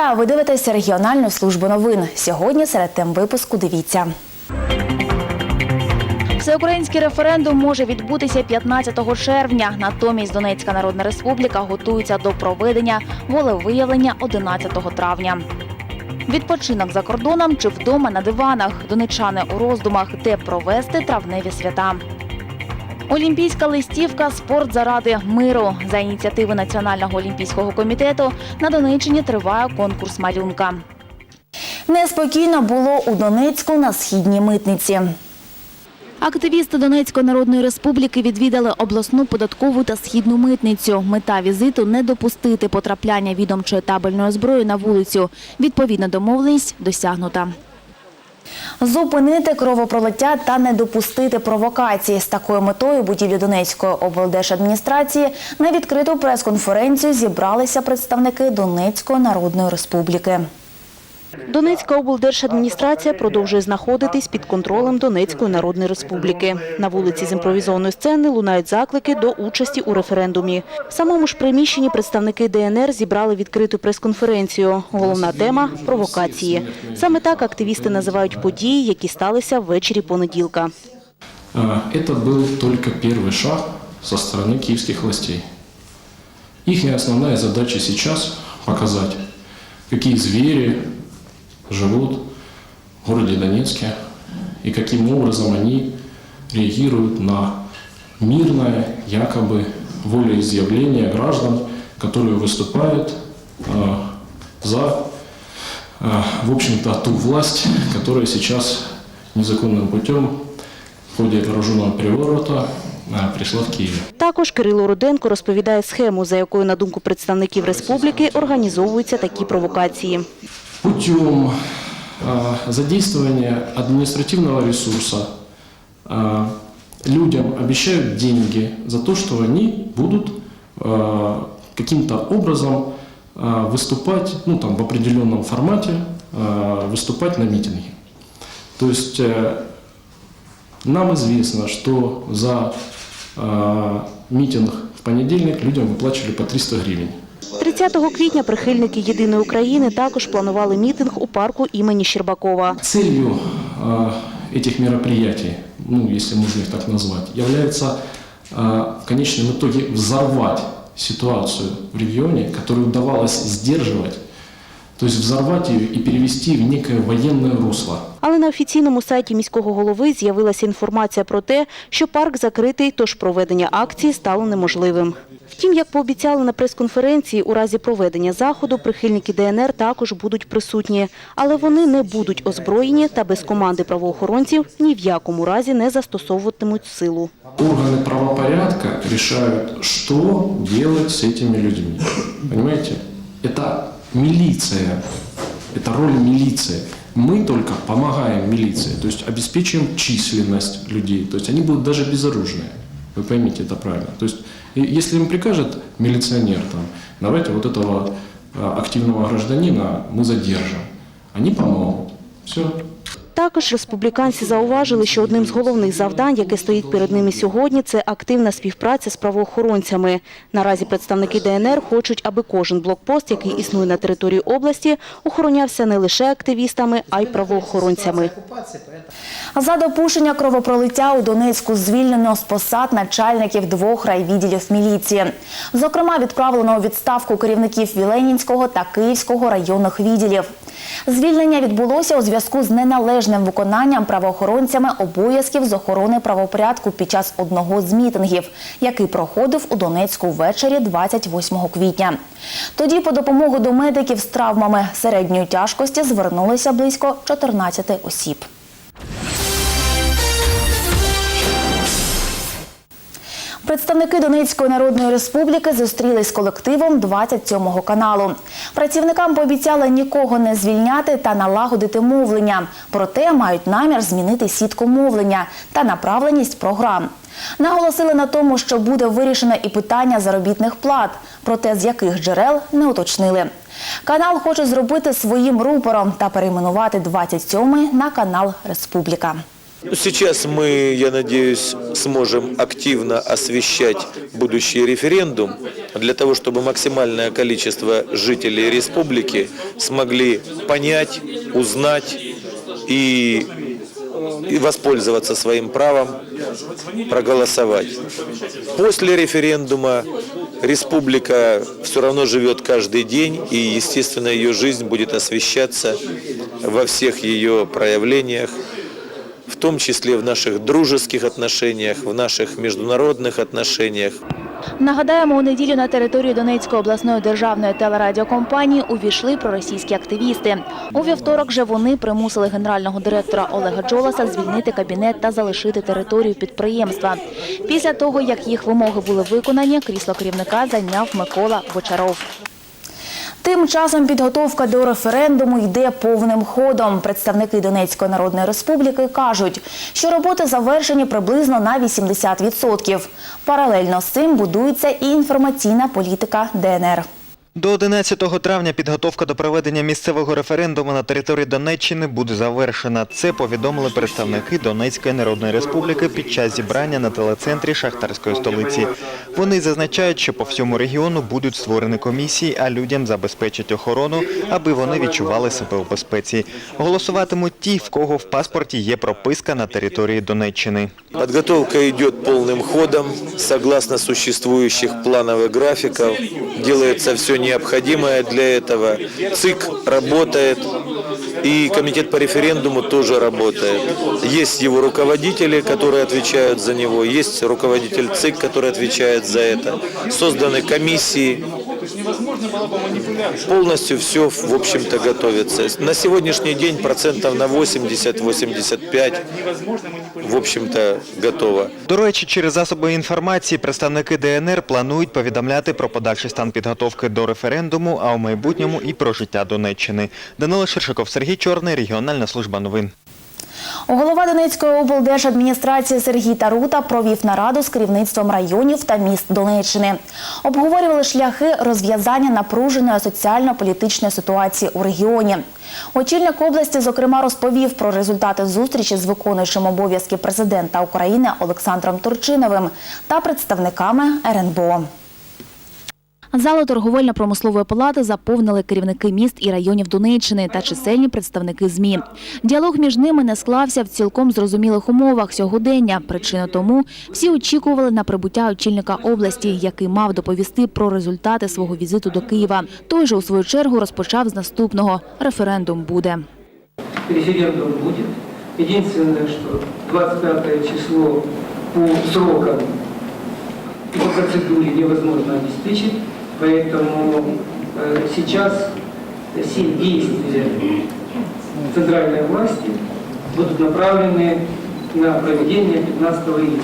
Вітаю! Ви дивитеся регіональну службу новин. Сьогодні серед тем випуску дивіться. Всеукраїнський референдум може відбутися 15 червня. Натомість Донецька Народна Республіка готується до проведення волевиявлення 11 травня. Відпочинок за кордоном чи вдома на диванах. Донечани у роздумах, де провести травневі свята. Олімпійська листівка Спорт заради миру. За ініціативи Національного олімпійського комітету на Донеччині триває конкурс малюнка. Неспокійно було у Донецьку на східній митниці. Активісти Донецької Народної Республіки відвідали обласну податкову та східну митницю. Мета візиту – не допустити потрапляння відомчої табельної зброї на вулицю. Відповідна домовленість досягнута. Зупинити кровопролиття та не допустити провокації. З такою метою будівлі Донецької облдержадміністрації на відкриту прес-конференцію зібралися представники Донецької Народної Республіки. Донецька облдержадміністрація продовжує знаходитись під контролем Донецької Народної Республіки. На вулиці з імпровізованої сцени лунають заклики до участі у референдумі. В самому ж приміщенні представники ДНР зібрали відкриту прес-конференцію. Головна тема – провокації. Саме так активісти називають події, які сталися ввечері понеділка. А, Это был только первый шаг со стороны киевских властей. Их основная задача сейчас показать, какие звери живут в городе Донецке и каким образом они реагируют на мирное якобы волеизъявление граждан, которые выступают а, за, а, в общем-то, ту власть, которая сейчас незаконным путем в ходе вооруженного переворота а, пришла в Киев. Також Кирило Руденко розповідає схему, за якою, на думку представників республіки, організовуються такі провокації. Путем а, задействования административного ресурса а, людям обещают деньги за то, что они будут а, каким-то образом выступать ну, там, в определенном формате, выступать на митинге. То есть э, нам известно, что за митинг в понедельник людям выплачивали по 300 гривен. 30 квітня прихильники «Єдиної України» також планували мітинг у парку імені Щербакова. Целью цих мероприятий, ну, якщо можна їх так назвати, є в конечном итоге взорвать ситуацию в регионе, которую удавалось сдерживать, то есть взорвать ее и перевести в некое военное русло. Але на офіційному сайті міського голови з'явилася інформація про те, що парк закритий, тож проведення акції стало неможливим. Втім, як пообіцяли на прес-конференції, у разі проведення заходу прихильники ДНР також будуть присутні, але вони не будуть озброєні та без команди правоохоронців ні в якому разі не застосовуватимуть силу. Органы правопорядка решают, что делать с этими людьми. Понимаете? Это милиция, это роль милиции. Мы только помогаем милиции, то есть обеспечиваем численность людей, то есть они будут даже безоружные. Вы поймите это правильно. То есть если им прикажет милиционер, там, давайте вот этого а, активного гражданина мы задержим, они помогут. Все. Також республіканці зауважили, що одним з головних завдань, яке стоїть перед ними сьогодні, це активна співпраця з правоохоронцями. Наразі представники ДНР хочуть, аби кожен блокпост, який існує на території області, охоронявся не лише активістами, а й правоохоронцями. За допущення кровопролиття у Донецьку звільнено з посад начальників двох райвідділів міліції. Зокрема, відправлено у відставку керівників Віленінського та Київського районних відділів. Звільнення відбулося у зв'язку з неналежним виконанням правоохоронцями обов'язків з охорони правопорядку під час одного з мітингів, який проходив у Донецьку ввечері 28 квітня. Тоді по допомогу до медиків з травмами середньої тяжкості звернулися близько 14 осіб. Представники Донецької Народної Республіки зустрілись з колективом 27-го каналу. Працівникам пообіцяли нікого не звільняти та налагодити мовлення. Проте мають намір змінити сітку мовлення та направленість програм. Наголосили на тому, що буде вирішено і питання заробітних плат, проте з яких джерел не уточнили. Канал хоче зробити своїм рупором та перейменувати 27-й на канал Республіка. Ну, Сейчас мы, я надеюсь, сможем активно освещать будущий референдум для того, чтобы максимальное количество жителей республики смогли понять, узнать и, и воспользоваться своим правом проголосовать. После референдума республика все равно живет каждый день, и, естественно, ее жизнь будет освещаться во всех ее проявлениях, в том числе в наших дружеских отношениях, в наших международных отношениях. Нагадаємо, у неділю на територію Донецької обласної державної телерадіокомпанії увійшли проросійські активісти. У вівторок же вони примусили генерального директора Олега Джоласа звільнити кабінет та залишити територію підприємства. Після того, як їх вимоги були виконані, крісло керівника зайняв Микола Бочаров. Тим часом підготовка до референдуму йде повним ходом. Представники Донецької Народної Республіки кажуть, що роботи завершені приблизно на 80%. Паралельно з цим будується і інформаційна політика ДНР. До 11 травня підготовка до проведення місцевого референдуму на території Донеччини буде завершена. Це повідомили представники Донецької Народної Республіки під час зібрання на телецентрі шахтарської столиці. Вони зазначають, що по всьому регіону будуть створені комісії, а людям забезпечать охорону, аби вони відчували себе у безпеці. Голосуватимуть ті, в кого в паспорті є прописка на території Донеччини. Подготовка идет полным ходом, согласно существующих планов и графиков. Делается все необходимое для этого. ЦИК работает, и комитет по референдуму тоже работает. Есть его руководители, которые отвечают за него, есть руководитель ЦИК, который отвечает за это. Созданы комиссии. Полностью все, в общем-то, готовится. На сегодняшний день процентов на 80-85, в общем-то, готово. До речі, через засоби інформації представники ДНР планують повідомляти про подальший стан підготовки до референдуму, а у майбутньому і про життя Донеччини. Данило Шершиков, Сергій Чорний, регіональна служба новин. Голова Донецької облдержадміністрації Сергій Тарута провів нараду з керівництвом районів та міст Донеччини. Обговорювали шляхи розв'язання напруженої соціально-політичної ситуації у регіоні. Очільник області, зокрема, розповів про результати зустрічі з виконуючим обов'язки президента України Олександром Турчиновим та представниками РНБО. Залу торговельно-промислової палати заповнили керівники міст і районів Донеччини та чисельні представники ЗМІ. Діалог між ними не склався в цілком зрозумілих умовах сьогодення. Причина тому всі очікували на прибуття очільника області, який мав доповісти про результати свого візиту до Києва. Той же у свою чергу розпочав з наступного референдум буде. референдум будет. Единственное, что 25 число по срокам по процедуре невозможно обеспечить, поэтому э, сейчас все действия центральной власти будут направлены на проведение 15 июня.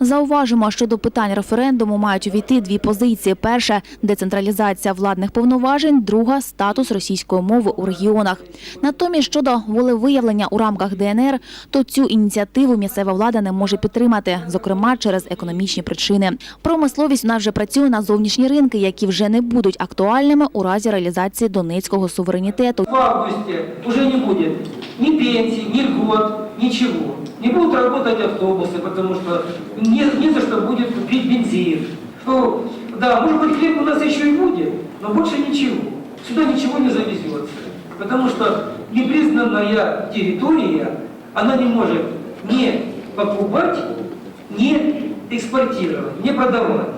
Зауважимо, що до питань референдуму мають увійти дві позиції: перша децентралізація владних повноважень, друга статус російської мови у регіонах. Натомість щодо волевиявлення у рамках ДНР, то цю ініціативу місцева влада не може підтримати, зокрема через економічні причини. Промисловість нас вже працює на зовнішні ринки, які вже не будуть актуальними у разі реалізації донецького суверенітету. В августе уже не будет ни пенсий, ни льгот, ничего. Не будут работать автобусы, потому что не, не за что будет купить бензин. Что, да, может быть, хлеб у нас еще и будет, но больше ничего. Сюда ничего не завезется. Потому что непризнанная территория, она не может не покупать, не экспортировать, не продавать.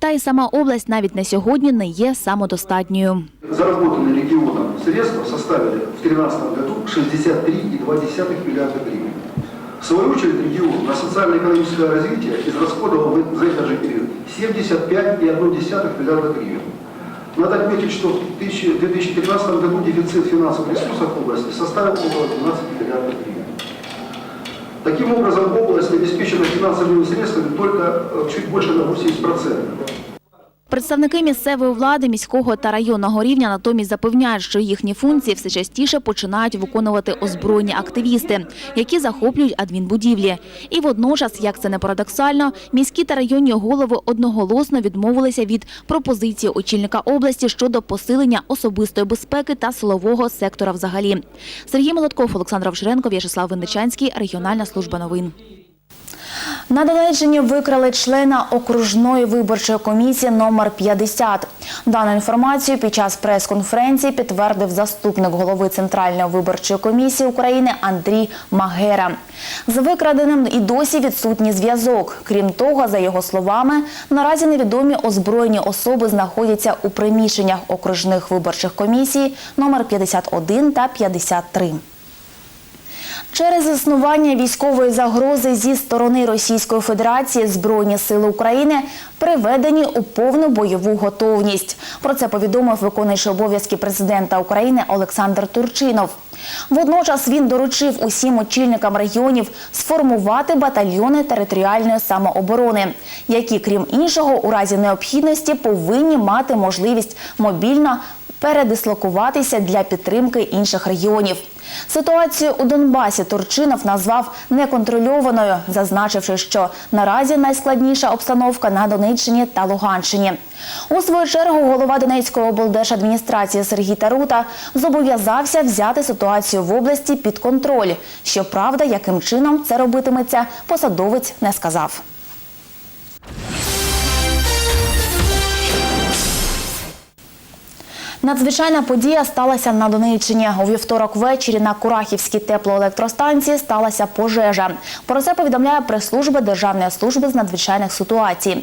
Та й сама область навіть на сьогодні не є самодостатньою. Заработанные регионом средства составили в 2013 году 63,2 миллиарда гривен. В свою очередь регион на социально-экономическое развитие израсходовал за этот же период 75,1 миллиарда гривен. Надо отметить, что в 2015 году дефицит финансовых ресурсов в области составил около 12 миллиардов гривен. Таким образом, область обеспечена финансовыми средствами только э, чуть больше на 80%. Представники місцевої влади, міського та районного рівня натомість запевняють, що їхні функції все частіше починають виконувати озброєні активісти, які захоплюють адмінбудівлі. І водночас, як це не парадоксально, міські та районні голови одноголосно відмовилися від пропозиції очільника області щодо посилення особистої безпеки та силового сектора взагалі. Сергій Молотков, Олександр Овчаренко, В'ячеслав Винничанський, Регіональна служба новин. На Донеччині викрали члена окружної виборчої комісії номер 50. Дану інформацію під час прес-конференції підтвердив заступник голови Центральної виборчої комісії України Андрій Магера. З викраденим і досі відсутній зв'язок. Крім того, за його словами, наразі невідомі озброєні особи знаходяться у приміщеннях окружних виборчих комісій номер 51 та 53. Через існування військової загрози зі сторони Російської Федерації Збройні сили України приведені у повну бойову готовність. Про це повідомив виконуючий обов'язки президента України Олександр Турчинов. Водночас він доручив усім очільникам регіонів сформувати батальйони територіальної самооборони, які, крім іншого, у разі необхідності повинні мати можливість мобільно передислокуватися для підтримки інших регіонів. Ситуацію у Донбасі Турчинов назвав неконтрольованою, зазначивши, що наразі найскладніша обстановка на Донеччині та Луганщині. У свою чергу голова Донецької облдержадміністрації Сергій Тарута зобов'язався взяти ситуацію в області під контроль. Щоправда, яким чином це робитиметься, посадовець не сказав. Надзвичайна подія сталася на Донеччині. У вівторок ввечері на Курахівській теплоелектростанції сталася пожежа. Про це повідомляє прес-служба Державної служби з надзвичайних ситуацій.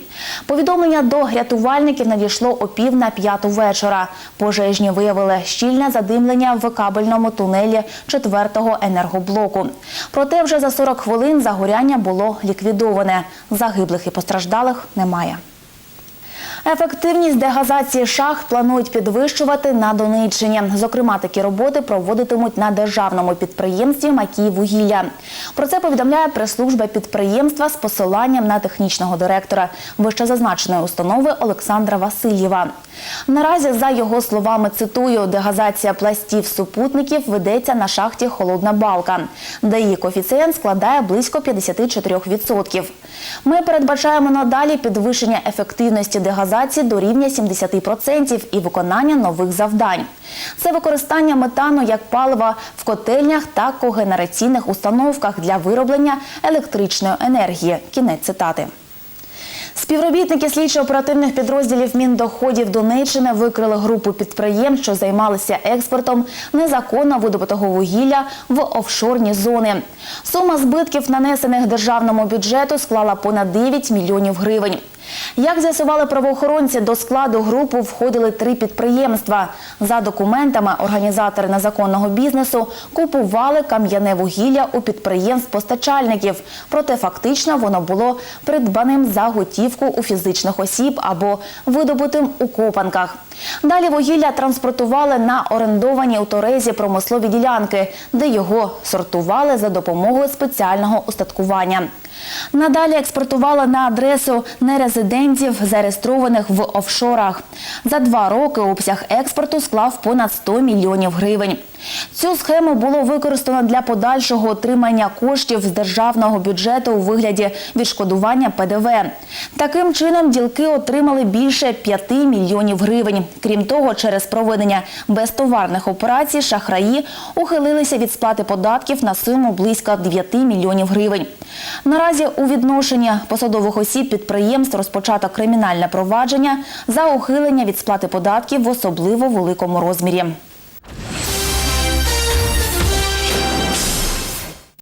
Повідомлення до рятувальників надійшло о пів на п'яту вечора. Пожежні виявили щільне задимлення в кабельному тунелі четвертого енергоблоку. Проте вже за 40 хвилин загоряння було ліквідоване. Загиблих і постраждалих немає. Ефективність дегазації шахт планують підвищувати на Донеччині. Зокрема, такі роботи проводитимуть на державному підприємстві «Макіїввугілля». Про це повідомляє прес-служба підприємства з посиланням на технічного директора вищезазначеної установи Олександра Васильєва. Наразі, за його словами, цитую, дегазація пластів супутників ведеться на шахті Холодна Балка, де її коефіцієнт складає близько 54%. Ми передбачаємо надалі підвищення ефективності дегазації до рівня 70% і виконання нових завдань. Це використання метану як палива в котельнях та когенераційних установках для вироблення електричної енергії. Кінець цитати. Співробітники слідчо-оперативних підрозділів Міндоходів Донеччини викрили групу підприємств, що займалися експортом незаконно видобутого вугілля в офшорні зони. Сума збитків, нанесених державному бюджету, склала понад 9 мільйонів гривень. Як з'ясували правоохоронці, до складу групи входили три підприємства. За документами організатори незаконного бізнесу купували кам'яне вугілля у підприємств-постачальників. Проте фактично воно було придбаним за готівку у фізичних осіб або видобутим у копанках. Далі вугілля транспортували на орендовані у Торезі промислові ділянки, де його сортували за допомогою спеціального устаткування. Надалі експортували на адресу нерезидентів, зареєстрованих в офшорах. За два роки обсяг експорту склав понад 100 мільйонів гривень. Цю схему було використано для подальшого отримання коштів з державного бюджету у вигляді відшкодування ПДВ. Таким чином ділки отримали більше 5 мільйонів гривень. Крім того, через проведення безтоварних операцій шахраї ухилилися від сплати податків на суму близько 9 мільйонів гривень. Наразі у відношенні посадових осіб підприємств розпочато кримінальне провадження за ухилення від сплати податків в особливо великому розмірі.